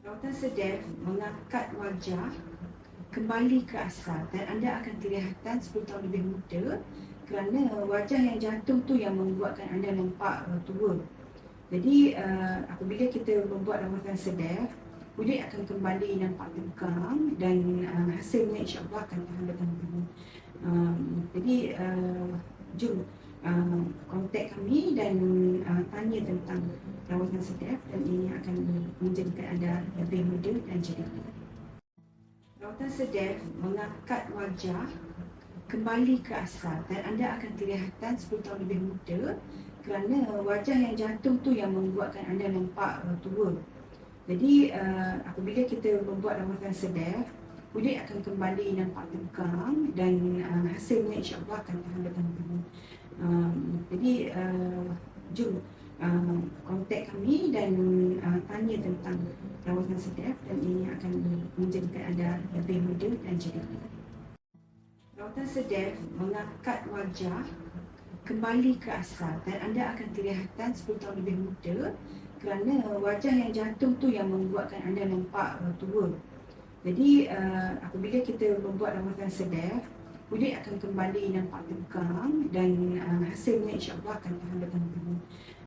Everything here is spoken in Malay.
Rawatan sedef mengangkat wajah kembali ke asal dan anda akan kelihatan 10 tahun lebih muda kerana wajah yang jantung tu yang membuatkan anda nampak uh, tua. Jadi uh, apabila kita membuat rawatan sedef, kulit akan kembali nampak tegang dan uh, hasilnya insya-Allah akan tahan bertahun-tahun. Um, jadi uh, jom uh, kontak kami dan uh, tanya tentang rawatan sedef dan ini akan menjadikan anda lebih muda dan cerita. Rawatan sedef mengangkat wajah kembali ke asal dan anda akan kelihatan 10 tahun lebih muda kerana wajah yang jantung tu yang membuatkan anda nampak uh, tua. Jadi uh, apabila kita membuat rawatan sedef, kulit akan kembali nampak tegang dan uh, hasilnya insya-Allah akan tahan bertahun-tahun. Um, jadi uh, jom uh, kontak kami dan uh, tanya tentang rawatan sedef dan ini akan menjadikan anda lebih muda dan cerita. Rawatan sedef mengangkat wajah kembali ke asal dan anda akan kelihatan 10 tahun lebih muda kerana wajah yang jantung tu yang membuatkan anda nampak uh, tua. Jadi uh, apabila kita membuat rawatan sedef, kulit akan kembali nampak tegang dan uh, hasilnya insya-Allah akan tahan bertahun-tahun.